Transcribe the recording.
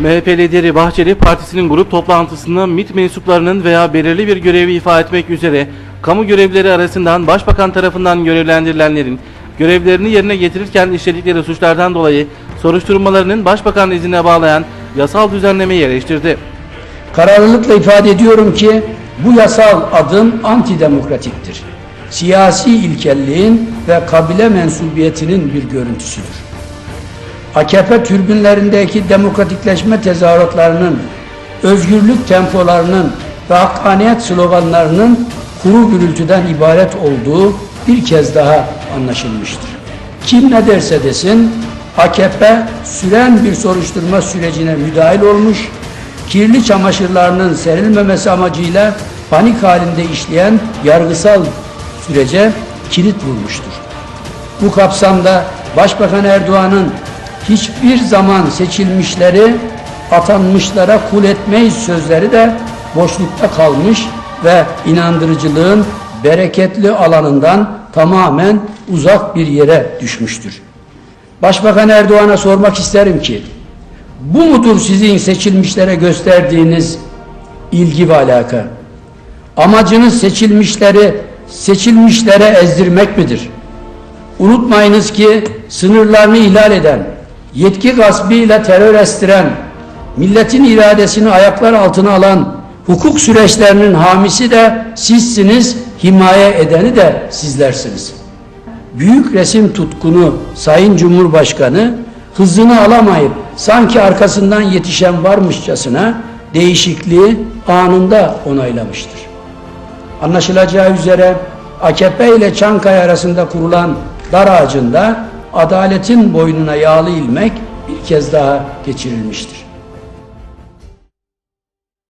MHP lideri Bahçeli partisinin grup toplantısında MİT mensuplarının veya belirli bir görevi ifa etmek üzere kamu görevlileri arasından başbakan tarafından görevlendirilenlerin görevlerini yerine getirirken işledikleri suçlardan dolayı soruşturmalarının başbakan iznine bağlayan yasal düzenlemeyi eleştirdi. Kararlılıkla ifade ediyorum ki bu yasal adım antidemokratiktir. Siyasi ilkelliğin ve kabile mensubiyetinin bir görüntüsüdür. AKP türbünlerindeki demokratikleşme tezahüratlarının, özgürlük tempolarının ve hakkaniyet sloganlarının kuru gürültüden ibaret olduğu bir kez daha anlaşılmıştır. Kim ne derse desin AKP süren bir soruşturma sürecine müdahil olmuş, kirli çamaşırlarının serilmemesi amacıyla panik halinde işleyen yargısal sürece kilit vurmuştur. Bu kapsamda Başbakan Erdoğan'ın hiçbir zaman seçilmişleri atanmışlara kul etmeyiz sözleri de boşlukta kalmış ve inandırıcılığın bereketli alanından tamamen uzak bir yere düşmüştür. Başbakan Erdoğan'a sormak isterim ki bu mudur sizin seçilmişlere gösterdiğiniz ilgi ve alaka? Amacınız seçilmişleri seçilmişlere ezdirmek midir? Unutmayınız ki sınırlarını ihlal eden, yetki gaspıyla terör estiren, milletin iradesini ayaklar altına alan hukuk süreçlerinin hamisi de sizsiniz, himaye edeni de sizlersiniz. Büyük resim tutkunu Sayın Cumhurbaşkanı hızını alamayıp sanki arkasından yetişen varmışçasına değişikliği anında onaylamıştır. Anlaşılacağı üzere AKP ile Çankaya arasında kurulan dar ağacında adaletin boynuna yağlı ilmek bir kez daha geçirilmiştir.